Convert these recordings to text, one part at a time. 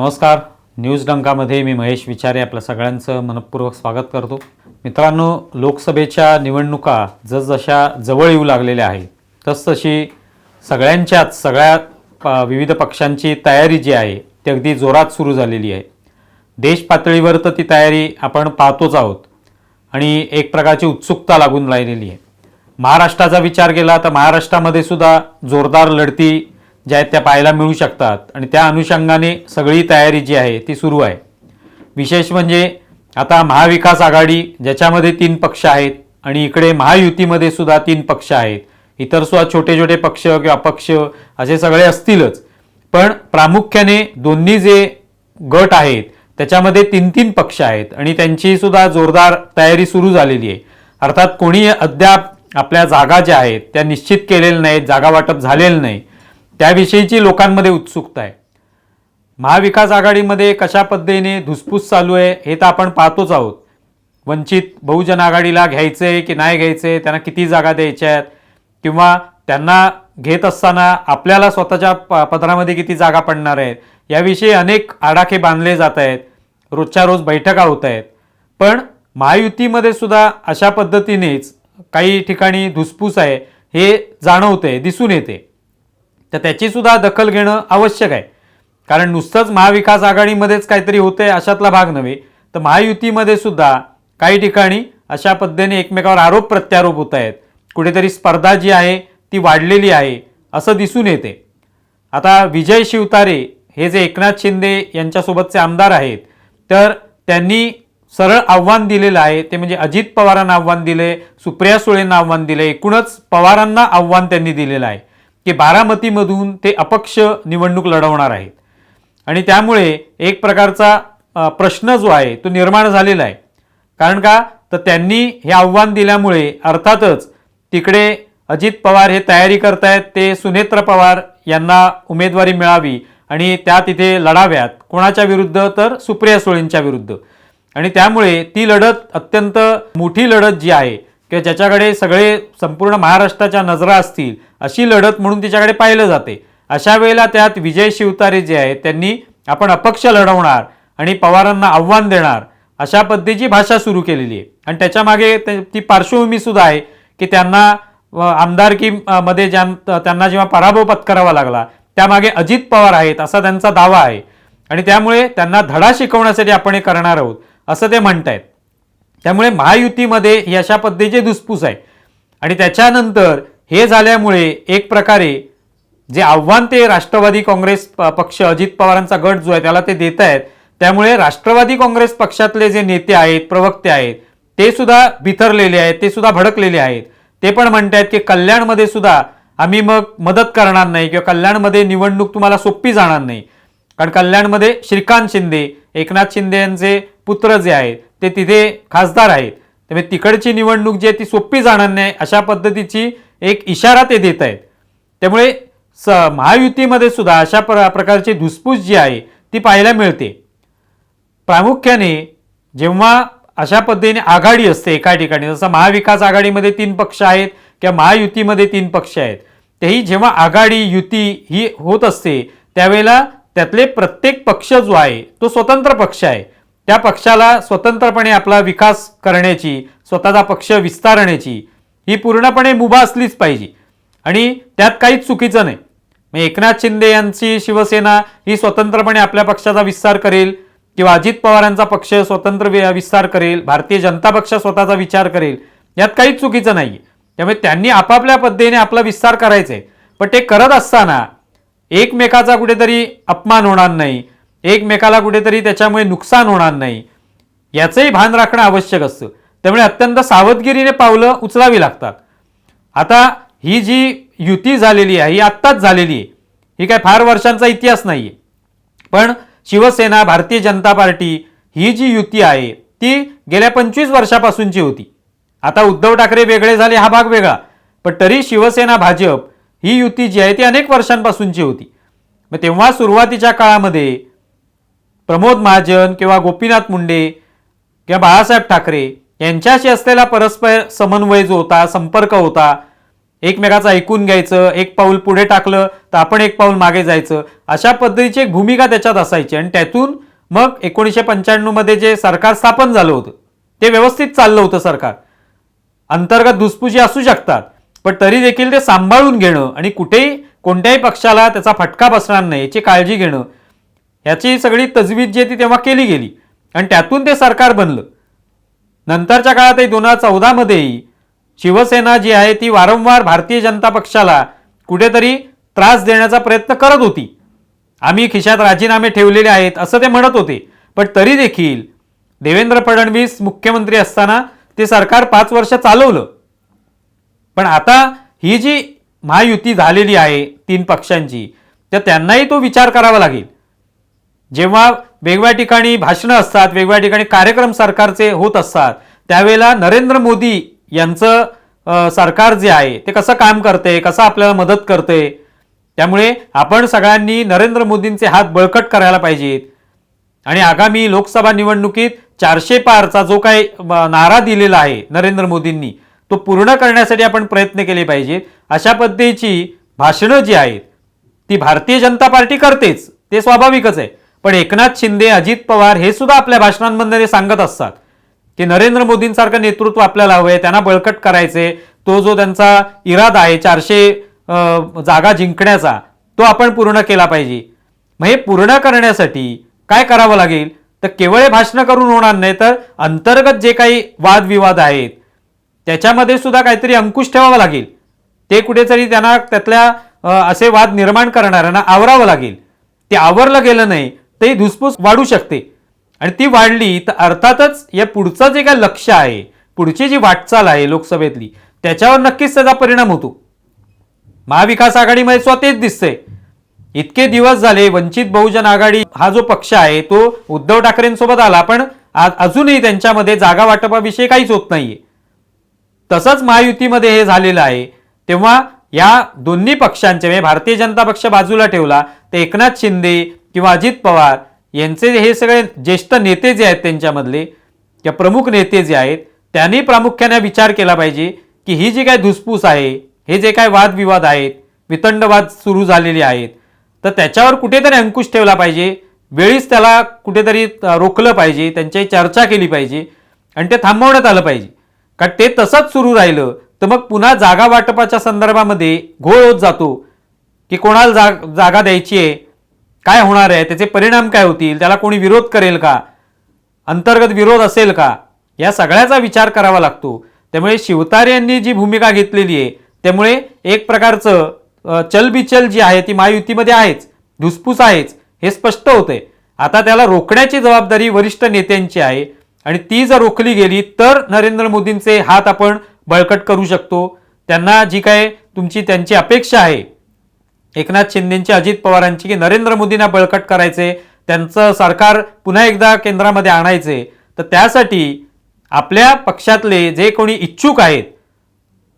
नमस्कार. न्यूज डंकामध्ये मी महेश विचारे आपल्या सगळ्यांचं मनपूर्वक स्वागत करतो. मित्रांनो लोकसभेच्या निवडणुका जसजशा जवळ येऊ लागलेल्या आहेत तसतशी सगळ्यांच्याच सगळ्या प- विविध पक्षांची तयारी जी आहे ती अगदी जोरात सुरू झालेली आहे. देश पातळीवर तर ती तयारी आपण पाहतोच आहोत आणि एक प्रकारची उत्सुकता लागून राहिलेली आहे. महाराष्ट्राचा विचार केला तर महाराष्ट्रामध्ये सुद्धा जोरदार लढती ज्या आहेत त्या पाहायला मिळू शकतात. आणि त्या अनुषंगाने सगळी तयारी जी आहे ती सुरू आहे. विशेष म्हणजे आता महाविकास आघाडी ज्याच्यामध्ये तीन पक्ष आहेत आणि इकडे महायुतीमध्ये सुद्धा तीन पक्ष आहेत. इतर सुद्धा छोटे छोटे पक्ष किंवा अपक्ष असे सगळे असतीलच. पण प्रामुख्याने दोन्ही जे गट आहेत त्याच्यामध्ये तीन तीन पक्ष आहेत आणि त्यांची सुद्धा जोरदार तयारी सुरू झालेली आहे. अर्थात कोणी अद्याप आपल्या जागा ज्या आहेत त्या निश्चित केलेल्या नाहीत जागा वाटप झालेलं नाही. त्याविषयीची लोकांमध्ये उत्सुकता आहे. महाविकास आघाडीमध्ये कशा पद्धतीने धुसफूस चालू आहे हे तर आपण पाहतोच आहोत. वंचित बहुजन आघाडीला घ्यायचंय की नाही घ्यायचंय त्यांना किती जागा द्यायच्या आहेत किंवा त्यांना घेत असताना आपल्याला स्वतःच्या प पदरामध्ये किती जागा पडणार आहेत याविषयी अनेक आडाखे बांधले जात आहेत रोजच्या रोज बैठका होत आहेत. पण महायुतीमध्ये सुद्धा अशा पद्धतीनेच काही ठिकाणी धुसफूस आहे हे जाणवते दिसून येते. तर त्याची सुद्धा दखल घेणं आवश्यक आहे. कारण नुसतंच महाविकास आघाडीमध्येच काहीतरी होतंय अशातला भाग नव्हे तर महायुतीमध्ये सुद्धा काही ठिकाणी अशा पद्धतीने एकमेकावर आरोप प्रत्यारोप होत आहेत. कुठेतरी स्पर्धा जी आहे ती वाढलेली आहे असं दिसून येते. आता विजय शिवतारे हे जे एकनाथ शिंदे यांच्यासोबतचे आमदार आहेत तर त्यांनी सरळ आव्हान दिलेलं आहे ते म्हणजे अजित पवारांना आव्हान दिले सुप्रिया सुळेंना आव्हान दिले एकूणच पवारांना आव्हान त्यांनी दिलेलं आहे. की बारामतीमधून ते अपक्ष निवडणूक लढवणार आहेत. आणि त्यामुळे एक प्रकारचा प्रश्न जो आहे तो निर्माण झालेला आहे. कारण का? तर त्यांनी हे आव्हान दिल्यामुळे अर्थातच तिकडे अजित पवार हे तयारी करतायत ते सुनेत्र पवार यांना उमेदवारी मिळावी आणि त्या तिथे लढाव्यात. कोणाच्या विरुद्ध? तर सुप्रिया सुळेंच्या विरुद्ध. आणि त्यामुळे ती लढत अत्यंत मोठी लढत जी आहे किंवा ज्याच्याकडे सगळे संपूर्ण महाराष्ट्राच्या नजरा असतील अशी लढत म्हणून तिच्याकडे पाहिलं जाते. अशा वेळेला त्यात विजय शिवतारे जे आहेत त्यांनी आपण अपक्ष लढवणार आणि पवारांना आव्हान देणार अशा पद्धतीची भाषा सुरू केलेली आहे. आणि त्याच्यामागे ते- ती पार्श्वभूमीसुद्धा आहे की त्यांना आमदारकी मध्ये ज्या त्यांना जेव्हा पराभव पत्करावा लागला त्यामागे अजित पवार आहेत असा त्यांचा दावा आहे. आणि त्यामुळे त्यांना धडा शिकवण्यासाठी आपण हे करणार आहोत असं ते म्हणत आहेत त्यामुळे महायुतीमध्ये ही अशा पद्धतीचे धुसफूस आहे. आणि त्याच्यानंतर हे झाल्यामुळे एक प्रकारे जे आव्हान ते राष्ट्रवादी काँग्रेस प- पक्ष अजित पवारांचा गट जो आहे त्याला ते देत आहेत. त्यामुळे राष्ट्रवादी काँग्रेस पक्षातले जे नेते आहेत प्रवक्ते आहेत ते सुद्धा बिथरलेले आहेत ते सुद्धा भडकलेले आहेत. ते पण म्हणत आहेत की कल्याणमध्ये सुद्धा आम्ही मग मदत करणार नाही किंवा कल्याणमध्ये निवडणूक तुम्हाला सोपी जाणार नाही. कारण कल्याणमध्ये श्रीकांत शिंदे एकनाथ शिंदे यांचे पुत्र जे आहेत ते तिथे खासदार आहेत. त्यामुळे तिकडची निवडणूक जी आहे ती सोपी जाणार नाही अशा पद्धतीची एक इशारा ते देत आहेत. त्यामुळे स महायुतीमध्ये सुद्धा अशा प्र प्रकारची धुसफूस जी आहे ती पाहायला मिळते. प्रामुख्याने जेव्हा अशा पद्धतीने आघाडी असते एका ठिकाणी जसं महाविकास आघाडीमध्ये तीन पक्ष आहेत किंवा महायुतीमध्ये तीन पक्ष आहेत तेही जेव्हा आघाडी युती ही होत असते त्यावेळेला त्यातले प्रत्येक पक्ष जो आहे तो स्वतंत्र पक्ष आहे. त्या पक्षाला स्वतंत्रपणे आपला विकास करण्याची स्वतःचा पक्ष विस्तारण्याची ही पूर्णपणे मुभा असलीच पाहिजे. आणि त्यात काहीच चुकीचं नाही. मग एकनाथ शिंदे यांची शिवसेना ही स्वतंत्रपणे आपल्या पक्षाचा विस्तार करेल किंवा अजित पवारांचा पक्ष स्वतंत्र विस्तार करेल भारतीय जनता पक्ष स्वतःचा विचार करेल यात काहीच चुकीचं नाही त्यामुळे त्यांनी आपापल्या पद्धतीने आपला विस्तार करायचा आहे पण ते करत असताना एकमेकाचा कुठेतरी अपमान होणार नाही एकमेकाला कुठेतरी त्याच्यामुळे नुकसान होणार नाही. याचंही भान राखणं आवश्यक असतं. त्यामुळे अत्यंत सावधगिरीने पावलं उचलावी लागतात. आता ही जी युती झालेली आहे ही आत्ताच झालेली आहे ही काय फार वर्षांचा इतिहास नाही आहे पण शिवसेना भारतीय जनता पार्टी ही जी युती आहे ती गेल्या पंचवीस वर्षापासूनची होती. आता उद्धव ठाकरे वेगळे झाले हा भाग वेगळा. पण तरी शिवसेना भाजप ही युती जी आहे ती अनेक वर्षांपासूनची होती. मग तेव्हा सुरुवातीच्या काळामध्ये प्रमोद महाजन किंवा गोपीनाथ मुंडे किंवा बाळासाहेब ठाकरे यांच्याशी असलेला परस्पर समन्वय जो होता संपर्क होता एकमेकाचं ऐकून घ्यायचं एक पाऊल पुढे टाकलं तर आपण एक पाऊल मागे जायचं अशा पद्धतीची एक भूमिका त्याच्यात असायची. आणि त्यातून मग एकोणीसशे पंच्याण्णवमध्ये जे सरकार स्थापन झालं होतं ते व्यवस्थित चाललं होतं सरकार. अंतर्गत धुसफुशी असू शकतात पण तरी देखील ते सांभाळून घेणं आणि कुठेही कोणत्याही पक्षाला त्याचा फटका बसणार नाही याची काळजी घेणं ह्याची सगळी तजवीज जी ती तेव्हा केली गेली. आणि त्यातून ते सरकार बनलं. नंतरच्या काळातही दोन हजार चौदामध्येही शिवसेना जी आहे ती वारंवार भारतीय जनता पक्षाला कुठेतरी त्रास देण्याचा प्रयत्न करत होती. आम्ही खिशात राजीनामे ठेवलेले आहेत असं ते म्हणत होते. पण तरी देखील देवेंद्र फडणवीस मुख्यमंत्री असताना ते सरकार पाच वर्ष चालवलं. पण आता ही जी महायुती झालेली आहे तीन पक्षांची तर त्यांनाही तो विचार करावा लागेल. जेव्हा वेगवेगळ्या ठिकाणी भाषणं असतात वेगवेगळ्या ठिकाणी कार्यक्रम सरकारचे होत असतात त्यावेळेला नरेंद्र मोदी यांचं सरकार जे आहे ते कसं काम करते कसं आपल्याला मदत करते त्यामुळे आपण सगळ्यांनी नरेंद्र मोदींचे हात बळकट करायला पाहिजेत. आणि आगामी लोकसभा निवडणुकीत चारशे पारचा जो काही नारा दिलेला आहे नरेंद्र मोदींनी तो पूर्ण करण्यासाठी आपण प्रयत्न केले पाहिजेत. अशा पद्धतीची भाषणं जी आहेत ती भारतीय जनता पार्टी करतेच ते स्वाभाविकच आहे. पण एकनाथ शिंदे अजित पवार हे सुद्धा आपल्या भाषणांमध्ये सांगत असतात की नरेंद्र मोदींसारखं नेतृत्व आपल्याला हवंय त्यांना बळकट करायचे तो जो त्यांचा इरादा आहे चारशे जागा जिंकण्याचा तो आपण पूर्ण केला पाहिजे. मग हे पूर्ण करण्यासाठी काय करावं लागेल? तर केवळ भाषणं करून होणार नाही तर अंतर्गत जे काही वादविवाद आहेत त्याच्यामध्ये सुद्धा काहीतरी अंकुश ठेवावा लागेल. ते कुठेतरी त्यांना त्यातल्या असे वाद निर्माण करणाऱ्यांना आवरावं लागेल. ते आवरलं गेलं नाही तर ही धुसफूस वाढू शकते. आणि ती वाढली तर अर्थातच या पुढचं जे काय लक्ष आहे पुढची जी वाटचाल आहे लोकसभेतली त्याच्यावर नक्कीच त्याचा परिणाम होतो. महाविकास आघाडीमध्ये स्वतः तेच दिसतंय. इतके दिवस झाले वंचित बहुजन आघाडी हा जो पक्ष आहे तो उद्धव ठाकरेंसोबत आला पण अजूनही त्यांच्यामध्ये जागा वाटपाविषयी काहीच होत नाहीये. तसंच महायुतीमध्ये हे झालेलं आहे. तेव्हा या दोन्ही पक्षांचे म्हणजे भारतीय जनता पक्ष बाजूला ठेवला तर एकनाथ शिंदे किंवा अजित पवार यांचे हे सगळे ज्येष्ठ नेते जे आहेत त्यांच्यामधले किंवा प्रमुख नेते जे आहेत त्यांनी प्रामुख्याने विचार केला पाहिजे की ही जी काय धुसफूस आहे हे जे काय वादविवाद आहेत वितंडवाद सुरू झालेले आहेत तर त्याच्यावर कुठेतरी अंकुश ठेवला पाहिजे वेळीच त्याला कुठेतरी रोखलं पाहिजे त्यांच्याही चर्चा केली पाहिजे आणि ते थांबवण्यात आलं पाहिजे. कारण ते तसंच सुरू राहिलं तर मग पुन्हा जागा वाटपाच्या संदर्भामध्ये घोळ होत जातो की कोणाला जा जागा द्यायची आहे काय होणार आहे? त्याचे परिणाम काय होतील? त्याला कोणी विरोध करेल का? अंतर्गत विरोध असेल का? या सगळ्याचा विचार करावा लागतो. त्यामुळे शिवतारे यांनी जी भूमिका घेतलेली आहे त्यामुळे एक प्रकारचं चलबिचल जी आहे ती महायुतीमध्ये आहेच. धुसफूस आहेच. हे स्पष्ट होते आता त्याला रोखण्याची जबाबदारी वरिष्ठ नेत्यांची आहे आणि ती जर रोखली गेली तर नरेंद्र मोदींचे हात आपण बळकट करू शकतो. त्यांना जी काय तुमची त्यांची अपेक्षा आहे एकनाथ शिंदेंची अजित पवारांची की नरेंद्र मोदींना बळकट करायचे त्यांचं सरकार पुन्हा एकदा केंद्रामध्ये आणायचे. तर त्यासाठी आपल्या पक्षातले जे कोणी इच्छुक आहेत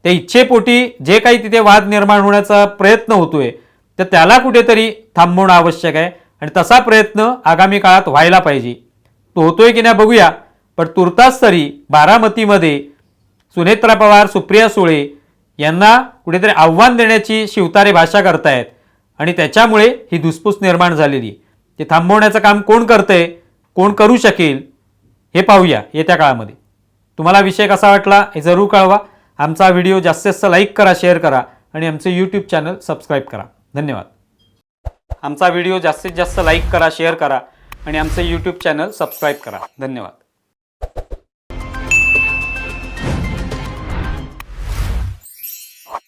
त्या इच्छेपोटी जे काही तिथे वाद निर्माण होण्याचा प्रयत्न होतोय तर त्याला कुठेतरी थांबवणं आवश्यक आहे आणि तसा प्रयत्न आगामी काळात व्हायला पाहिजे. तो होतोय की नाही बघूया पण तुर्तास तरी बारामतीमध्ये सुनेत्रा पवार सुप्रिया सुळे यांना कुठेतरी आव्हान देण्याची शिवतारे भाषा करतायत. आणि त्याच्यामुळे ही धुसफूस निर्माण झालेली. ते थांबवण्याचं काम कोण करतंय कोण करू शकेल हे पाहूया येत्या काळामध्ये. तुम्हाला विषय कसा वाटला हे जरूर कळवा. आमचा व्हिडिओ जास्तीत जास्त लाईक करा शेअर करा आणि आमचे यूट्यूब चॅनल सबस्क्राईब करा. धन्यवाद. आमचा व्हिडिओ जास्तीत जास्त लाईक करा शेअर करा आणि आमचे यूट्यूब चॅनल सबस्क्राईब करा. धन्यवाद.